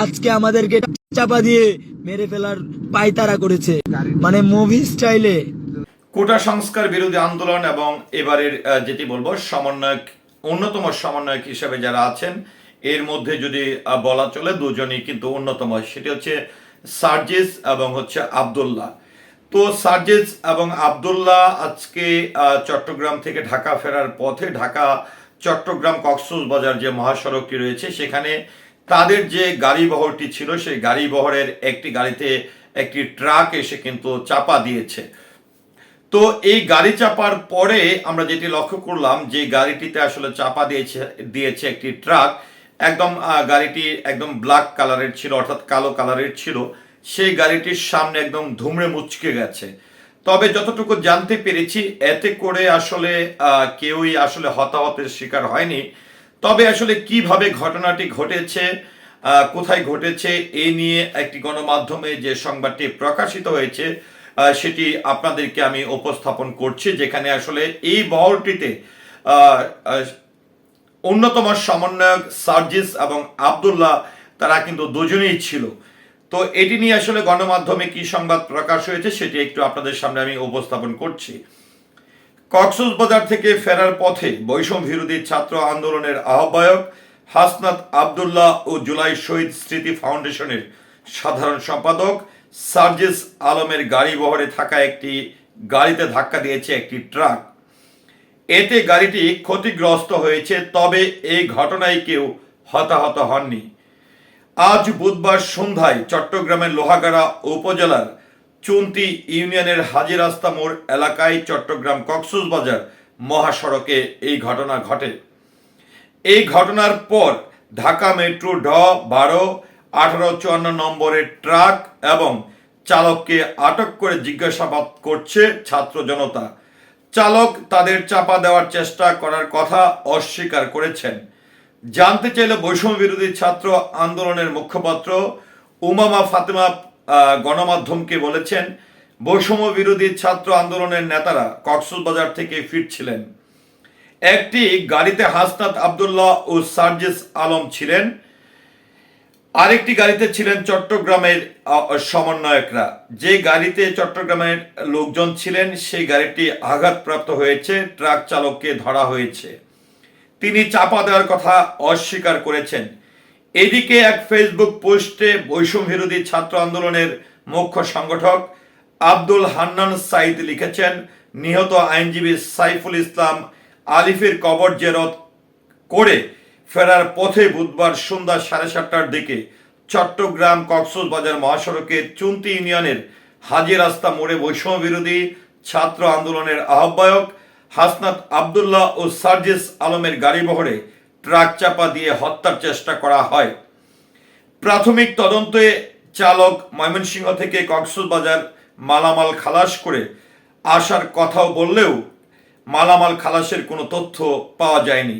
আজকে আমাদেরকে চাপা দিয়ে মেরে ফেলার পায়তারা করেছে। মানে মুভি স্টাইলে কোটা সংস্কার বিরোধী আন্দোলন এবং এবারের যেটি বলব, সমন্বয়ক, অন্যতম সমন্বয়ক হিসেবে যারা আছেন, এর মধ্যে যদি বলা চলে, দুজনই কিন্তু অন্যতম। সেটি হচ্ছে সার্জিস এবং হচ্ছে আবদুল্লাহ। তো সার্জিস এবং আবদুল্লাহ আজকে চট্টগ্রাম থেকে ঢাকা ফেরার পথে ঢাকা চট্টগ্রাম কক্সবাজার যে মহাসড়কটি রয়েছে, সেখানে তাদের যে গাড়ি বহরটি ছিল, সেই গাড়ি বহরের একটি গাড়িতে একটি ট্রাক এসে কিন্তু চাপা দিয়েছে। তো এই গাড়ি চাপার পরে আমরা যেটি লক্ষ্য করলাম, যে গাড়িটিতে আসলে চাপা দিয়েছে দিয়েছে একটি ট্রাক, একদম গাড়িটি একদম ব্ল্যাক কালারের ছিল, অর্থাৎ কালো কালারের ছিল। সেই গাড়িটির সামনে একদম ধুমড়ে মুচকে গেছে। তবে যতটুকু জানতে পেরেছি, এতে করে আসলে কেউই আসলে হতাহতের শিকার হয়নি। তবে আসলে কীভাবে ঘটনাটি ঘটেছে কোথায় ঘটেছে, এ নিয়ে একটি গণমাধ্যমে যে সংবাদটি প্রকাশিত হয়েছে সেটি আপনাদেরকে আমি উপস্থাপন করছি, যেখানে আসলে এই বহরটিতে অন্যতম সমন্বয়ক সার্জিস এবং আবদুল্লাহ, তারা কিন্তু দুজনেই ছিল। তো এটি নিয়ে আসলে গণমাধ্যমে কি সংবাদ প্রকাশ হয়েছে, সেটি একটু আপনাদের সামনে আমি উপস্থাপন করছি। কক্সবাজার থেকে ফেরার পথে বৈষম্য বিরোধী ছাত্র আন্দোলনের আহ্বায়ক হাসনাত আবদুল্লাহ ও জুলাই শহীদ স্মৃতি ফাউন্ডেশনের সাধারণ সম্পাদক সার্জেস আলমের গাড়ি বহরে থাকা একটি গাড়িতে ধাক্কা দিয়েছে একটি ট্রাক। এতে গাড়িটি ক্ষতিগ্রস্ত হয়েছে, তবে এই ঘটনায় কেউ হতাহত হননি। আজ বুধবার সন্ধ্যায় চট্টগ্রামের লোহাগাড়া উপজেলার চুন্তি ইউনিয়নের হাজি রাস্তা মোড় এলাকায় চট্টগ্রাম কক্সবাজার মহাসড়কে এই ঘটনা ঘটে। এই ঘটনার পর ঢাকা মেট্রো ঢ বারো আঠারো চুয়ান্ন নম্বরের ট্রাক এবং চালককে আটক করে জিজ্ঞাসাবাদ করছে ছাত্র জনতা। চালক তাদের চাপা দেওয়ার চেষ্টা করার কথা অস্বীকার করেছেন। জানতে চাইলে বৈষম্য বিরোধী ছাত্র আন্দোলনের মুখপাত্র উমামা ফাতেমা গণমাধ্যমকে বলেছেন, বৈষম্য বিরোধী ছাত্র আন্দোলনের নেতারা কক্সবাজার থেকে ফিরছিলেন। একটি গাড়িতে হাসনাত আবদুল্লাহ ও সার্জেস আলম ছিলেন। আরেকটি গাড়িতে ছিলেন চট্টগ্রামের সমন্বয়করা। যে গাড়িতে চট্টগ্রামের লোকজন ছিলেন, সেই গাড়িটি আঘাতপ্রাপ্ত হয়েছে, ট্রাক চালককে ধরা হয়েছে। তিনি চাপা দেওয়ার কথা অস্বীকার করেছেন। এদিকে এক ফেসবুক পোস্টে বৈষম্য বিরোধী ছাত্র আন্দোলনের মুখ্য সংগঠক আব্দুল হান্নান সাইদ লিখেছেন, নিহত আইনজীবী সাইফুল ইসলাম আলিফের কবর জেরত করে ফেরার পথে বুধবার সন্ধ্যা সাড়ে সাতটার দিকে চট্টগ্রাম কক্সবাজার মহাসড়কের চুন্তি ইউনিয়নের হাজি রাস্তা মোড়ে বৈষম্য বিরোধী ছাত্র আন্দোলনের আহ্বায়ক হাসনাত আবদুল্লাহ ও সার্জিস আলমের গাড়ি বহরে ট্রাক চাপা দিয়ে হত্যার চেষ্টা করা হয়। প্রাথমিক তদন্তে চালক ময়মনসিংহ থেকে কক্সবাজার মালামাল খালাস করে আসার কথাও বললেও মালামাল খালাসের কোনো তথ্য পাওয়া যায়নি।